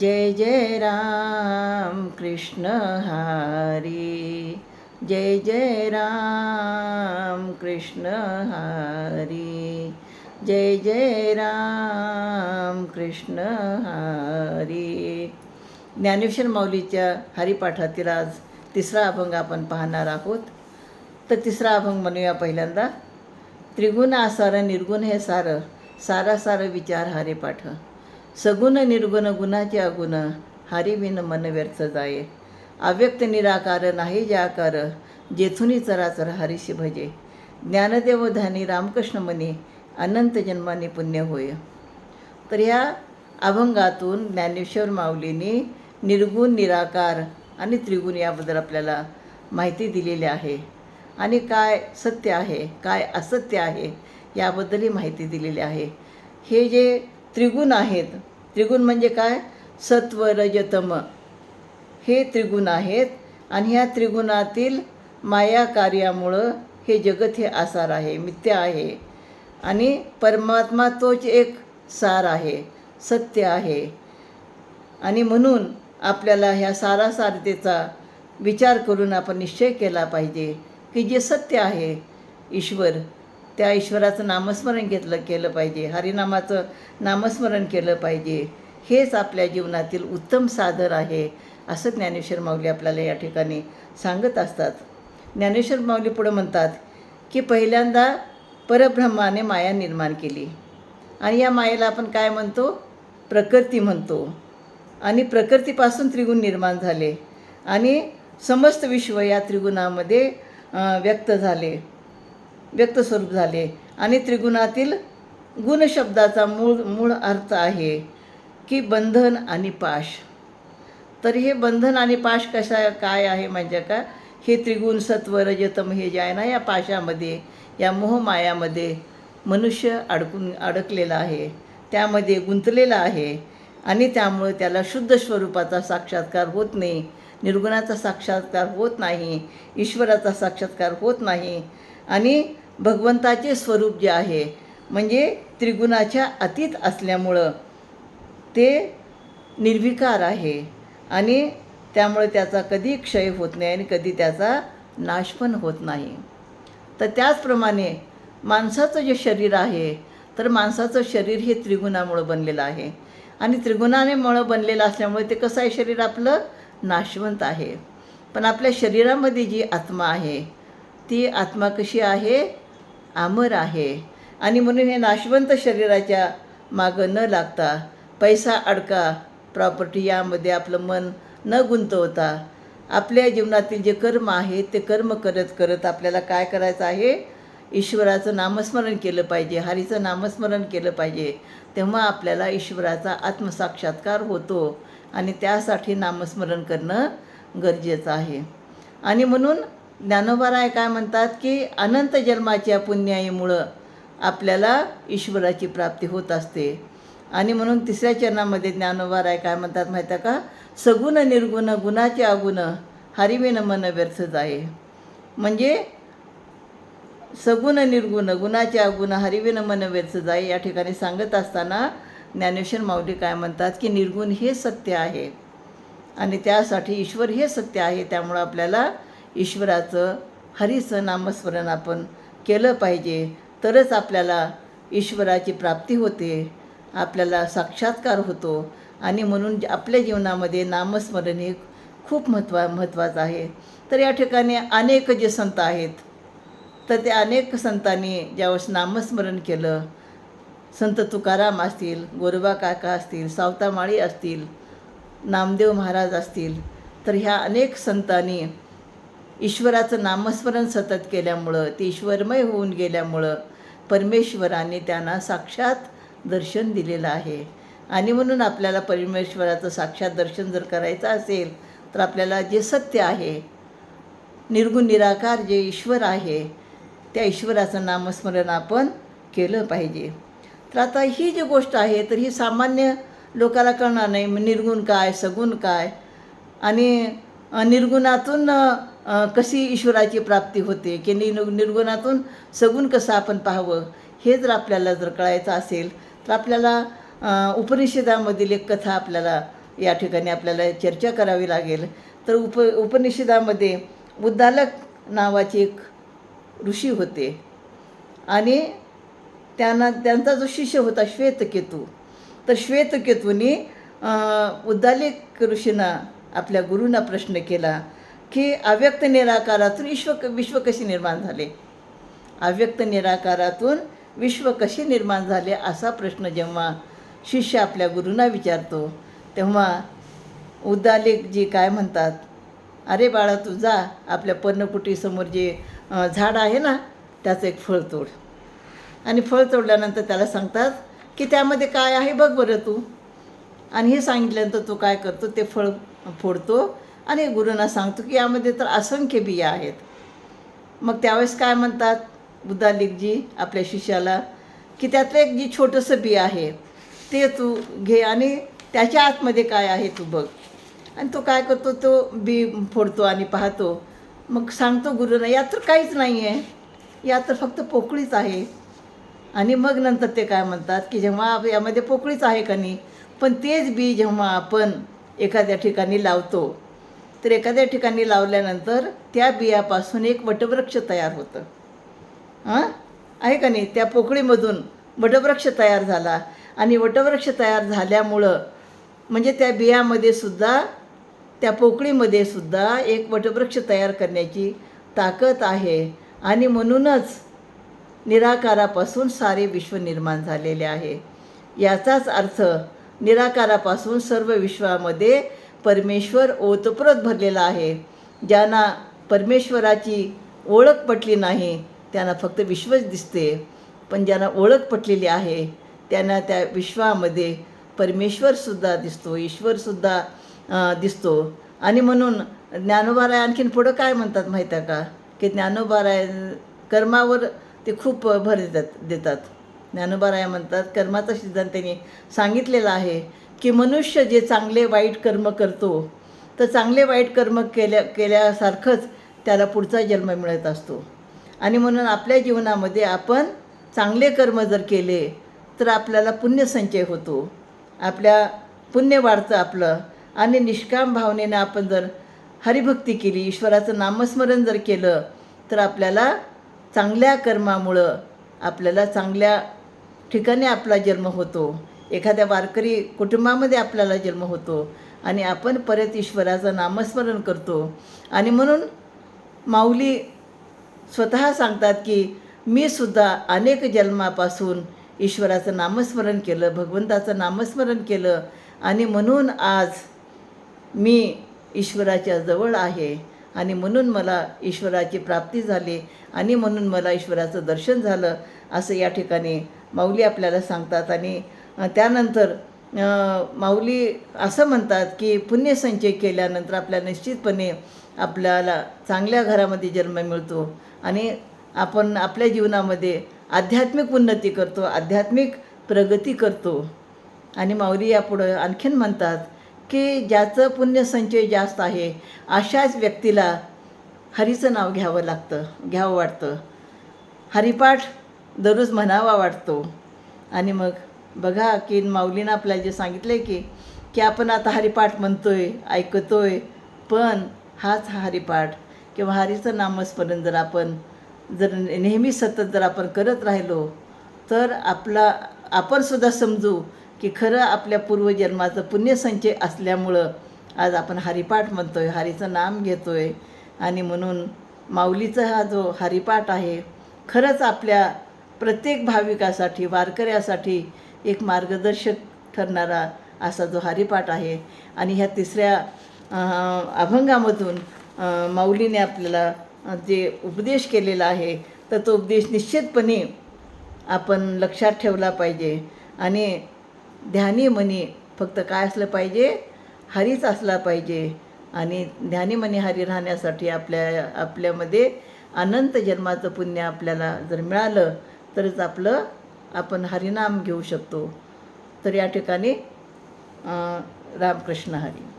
जय जय राम कृष्ण हरी। जय जय राम कृष्ण हरी। जय जय राम कृष्ण हरी। ज्ञानेश्वर माऊलीच्या हरिपाठातील आज तिसरा अभंग आपण पाहणार आहोत. तर तिसरा अभंग म्हणूया पहिल्यांदा. त्रिगुण आसार निर्गुण हे सारं सारा सारं विचार हरे पाठ. सगुण निर्गुण गुणाचे अगुण हरिविन मन व्यर्थ जाये. अव्यक्त निराकार नाही जाकार जेथुनी चराचर हरीशी भजे. ज्ञानदेव धानी रामकृष्ण मने अनंत जन्माने पुण्य होय. तर ह्या अभंगातून ज्ञानेश्वर माऊलींनी निर्गुण निराकार आणि त्रिगुण याबद्दल आपल्याला माहिती दिलेली आहे. आणि काय सत्य आहे काय असत्य आहे याबद्दलही माहिती दिलेली आहे. हे जे त्रिगुण आहेत. त्रिगुण म्हणजे काय? सत्व रजतम हे त्रिगुण आहेत आणि ह्या त्रिगुणातील माया कार्यामुळं हे जगत हे आसार आहे मिथ्या आहे. आणि परमात्मा तोच एक सार आहे सत्य आहे. आणि म्हणून आपल्याला ह्या सारासारतेचा विचार करून आपण निश्चय केला पाहिजे की जे सत्य आहे ईश्वर त्या ईश्वराचं नामस्मरण घेतलं केलं पाहिजे. हरिनामाचं नामस्मरण केलं पाहिजे. हेच आपल्या जीवनातील उत्तम साधन आहे असं ज्ञानेश्वर माऊली आपल्याला या ठिकाणी सांगत असतात. ज्ञानेश्वर माऊली पुढं म्हणतात की पहिल्यांदा परब्रह्माने माया निर्माण केली. आणि या मायेला आपण काय म्हणतो? प्रकृती म्हणतो. आणि प्रकृतीपासून त्रिगुण निर्माण झाले. आणि समस्त विश्व या त्रिगुणामध्ये व्यक्त झाले. व्यक्तस्वरूप झाले. आणि त्रिगुणातील गुणशब्दाचा मूळ मूळ अर्थ आहे की बंधन आणि पाश. तर हे बंधन आणि पाश कशा काय आहे म्हणजे का? हे त्रिगुण सत्व रजतम हे जे आहे ना या पाशामध्ये या मोहमायामध्ये मनुष्य अडकून अडकलेला आहे. त्यामध्ये गुंतलेला आहे. आणि त्यामुळे त्याला शुद्ध स्वरूपाचा साक्षात्कार होत नाही. निर्गुणाचा साक्षात्कार होत नाही. ईश्वराचा साक्षात्कार होत नाही. आणि भगवंताचे स्वरूप जे आहे म्हणजे त्रिगुणाच्या अतीत असल्यामुळं ते निर्विकार आहे आणि त्यामुळे त्याचा कधी क्षय होत नाही आणि कधी त्याचा नाश पण होत नाही. तर त्याचप्रमाणे माणसाचं जे शरीर आहे तर माणसाचं शरीर हे त्रिगुणामुळं बनलेलं आहे. आणि त्रिगुणाने मुळं बनलेलं असल्यामुळे ते कसं आहे शरीर? आपलं नाशवंत आहे. पण आपल्या शरीरामध्ये जी आत्मा आहे ती आत्मा कशी आहे? अमर आहे. आणि म्हणून हे नाशवंत शरीराच्या मागं न लागता पैसा अडका प्रॉपर्टी यामध्ये आपलं मन न गुंतवता आपल्या जीवनातील जे कर्म आहे ते कर्म करत करत आपल्याला काय करायचं आहे? ईश्वराचं नामस्मरण केलं पाहिजे हरीचं नामस्मरण केलं पाहिजे. तेव्हा आपल्याला ईश्वराचा आत्मसाक्षात्कार होतो आणि त्यासाठी नामस्मरण करणं गरजेचं आहे. आणि म्हणून ज्ञानोबाराय काय म्हणतात की अनंत जन्माच्या पुण्याईमुळं आपल्याला ईश्वराची प्राप्ती होत असते. आणि म्हणून तिसऱ्या चरणामध्ये ज्ञानोबाराय काय म्हणतात माहिती आहे का? सगुण निर्गुण गुणाचे अगुण हरिविन मन व्यर्थ आहे म्हणजे सगुण निर्गुण गुणाचे अगुण हरिविन मन व्यर्थ आहे या ठिकाणी सांगत असताना ज्ञानेश्वर माऊली काय म्हणतात की निर्गुण हे सत्य आहे. आणि त्यासाठी ईश्वर हे सत्य आहे त्यामुळं आपल्याला ईश्वराचं हरीचं नामस्मरण आपण केलं पाहिजे. तरच आपल्याला ईश्वराची प्राप्ती होते. आपल्याला साक्षात्कार होतो. आणि म्हणून आपल्या जीवनामध्ये नामस्मरण हे खूप महत्त्वा महत्त्वाचं आहे. तर या ठिकाणी अनेक जे संत आहेत तर ते अनेक संतांनी ज्यावेळेस नामस्मरण केलं संत तुकाराम असतील गोरबा काका असतील सावतामाळी असतील नामदेव महाराज असतील तर ह्या अनेक संतांनी ईश्वराचं नामस्मरण सतत केल्यामुळं ते ईश्वरमय होऊन गेल्यामुळं परमेश्वराने त्यांना साक्षात दर्शन दिलेलं आहे. आणि म्हणून आपल्याला परमेश्वराचं साक्षात दर्शन जर करायचं असेल तर आपल्याला जे सत्य आहे निर्गुण निराकार जे ईश्वर आहे त्या ईश्वराचं नामस्मरण आपण केलं पाहिजे. तर आता ही जी गोष्ट आहे तर ही सामान्य लोकाला कळणार नाही मग निर्गुण काय सगुण काय? आणि निर्गुणातून कशी ईश्वराची प्राप्ती होते की नि निर्गुणातून सगुण कसं आपण पाहावं हे जर आपल्याला जर कळायचं असेल तर आपल्याला उपनिषदामधील एक कथा आपल्याला या ठिकाणी आपल्याला चर्चा करावी लागेल. तर उप उपनिषदामध्ये उद्दालक नावाचे एक ऋषी होते. आणि त्यांना त्यांचा जो शिष्य होता श्वेतकेतू तर श्वेतकेतूने उद्दालिक ऋषींना आपल्या गुरूंना प्रश्न केला की अव्यक्त निराकारातून विश्व विश्व कशी निर्माण झाले? अव्यक्त निराकारातून विश्व कसे निर्माण झाले असा प्रश्न जेव्हा शिष्य आपल्या गुरूंना विचारतो तेव्हा उद्दालिक जे काय म्हणतात अरे बाळा तू जा आपल्या पर्णकुटीसमोर जे झाड आहे ना त्याचं एक फळ तोड. आणि फळ तोडल्यानंतर त्याला सांगतात की त्यामध्ये काय आहे बघ बरं तू. आणि हे सांगितल्यानंतर तो काय करतो ते फळ फोडतो आणि गुरूंना सांगतो की यामध्ये तर असंख्य बिया आहेत. मग त्यावेळेस काय म्हणतात बुद्धालिकजी आपल्या शिष्याला की त्यातलं एक जी छोटंसं बी आहे ते तू घे आणि त्याच्या आतमध्ये काय आहे तू बघ. आणि तो काय करतो तो बी फोडतो आणि पाहतो. मग सांगतो गुरुना यात तर काहीच नाही आहे यात तर फक्त पोकळीच आहे. आणि मग नंतर ते काय म्हणतात की जेव्हा यामध्ये पोकळीच आहे का नाही पण तेच बी जेव्हा आपण एखाद्या ठिकाणी लावतो तर एखाद्या ठिकाणी लावल्यानंतर त्या बियापासून एक वटवृक्ष तयार होतं. हां? आहे का नाही? त्या पोकळीमधून वटवृक्ष तयार झाला. आणि वटवृक्ष तयार झाल्यामुळं म्हणजे त्या बियामध्ये सुद्धा त्या पोकळीमध्ये सुद्धा एक वटवृक्ष तयार करण्याची ताकद आहे. आणि म्हणूनच निराकारापासून सारे विश्व निर्माण झालेले आहे. याचाच अर्थ निराकारापासून सर्व विश्वामध्ये परमेश्वर ओतप्रोत भरलेला आहे. ज्यांना परमेश्वराची ओळख पटली नाही त्यांना फक्त विश्वच दिसते. पण ज्यांना ओळख पटलेली आहे त्यांना त्या विश्वामध्ये परमेश्वरसुद्धा दिसतो ईश्वरसुद्धा दिसतो. आणि म्हणून ज्ञानोबाराय आणखीन पुढं काय म्हणतात माहीत आहे का? की ज्ञानोबाराय कर्मावर ते खूप भर देतात देतात. ज्ञानोबाराय म्हणतात कर्माचा सिद्धांत त्यांनी सांगितलेला आहे. की मनुष्य जे चांगले वाईट कर्म करतो तर चांगले वाईट कर्म केल्या केल्यासारखंच त्याला पुढचा जन्म मिळत असतो. आणि म्हणून आपल्या जीवनामध्ये आपण चांगले कर्म जर केले तर आपल्याला पुण्यसंचय होतो. आपल्या पुण्य वाढतं आपलं. आणि निष्काम भावनेनं आपण जर हरिभक्ती केली ईश्वराचं नामस्मरण जर केलं तर आपल्याला चांगल्या कर्मामुळं आपल्याला चांगल्या ठिकाणी आपला जन्म होतो. एखाद्या वारकरी कुटुंबामध्ये आपल्याला जन्म होतो आणि आपण परत ईश्वराचं नामस्मरण करतो. आणि म्हणून माऊली स्वतः सांगतात की मी सुद्धा अनेक जन्मापासून ईश्वराचं नामस्मरण केलं भगवंताचं नामस्मरण केलं आणि म्हणून आज मी ईश्वराच्या जवळ आहे आणि म्हणून मला ईश्वराची प्राप्ती झाली आणि म्हणून मला ईश्वराचं दर्शन झालं असं या ठिकाणी माऊली आपल्याला सांगतात. आणि त्यानंतर माऊली असं म्हणतात की पुण्यसंचय केल्यानंतर आपल्या निश्चितपणे आपल्याला चांगल्या घरामध्ये जन्म मिळतो आणि आपण आपल्या जीवनामध्ये आध्यात्मिक उन्नती करतो आध्यात्मिक प्रगती करतो. आणि माऊली यापुढं आणखीन म्हणतात की ज्याचं पुण्यसंचय जास्त आहे अशाच व्यक्तीला हरीचं नाव घ्यावं लागतं घ्यावं वाटतं. हरिपाठ दररोज म्हणावा वाटतो. आणि मग बघा की माऊलीनं आपल्याला जे सांगितलं आहे की की आपण आता हरिपाठ म्हणतोय ऐकतोय पण हाच हा हरिपाठ. किंवा हरीचं नामस्मरण जर आपण जर नेहमी सतत जर आपण करत राहिलो तर आपला आपणसुद्धा समजू की खरं आपल्या पूर्वजन्माचं पुण्यसंचय असल्यामुळं आज आपण हरिपाठ म्हणतो आहे हरीचं नाम घेतो आहे आणि म्हणून माऊलीचा हा जो हरिपाठ आहे खरंच आपल्या प्रत्येक भाविकासाठी वारकऱ्यासाठी एक मार्गदर्शक ठरणारा असा जो हरिपाठ आहे. आणि ह्या तिसऱ्या अभंगामधून माऊलीने आपल्याला जे उपदेश केलेला आहे तर तो उपदेश निश्चितपणे आपण लक्षात ठेवला पाहिजे. आणि ध्यानी मनी फक्त काय असलं पाहिजे? हरीच असला पाहिजे. आणि ध्यानी मनी हरी राहण्यासाठी आपल्या आपल्यामध्ये अनंत जन्माचं पुण्य आपल्याला जर मिळालं तरच आपलं आपण हरिनाम घेऊ शकतो. तर या ठिकाणी रामकृष्ण हरी.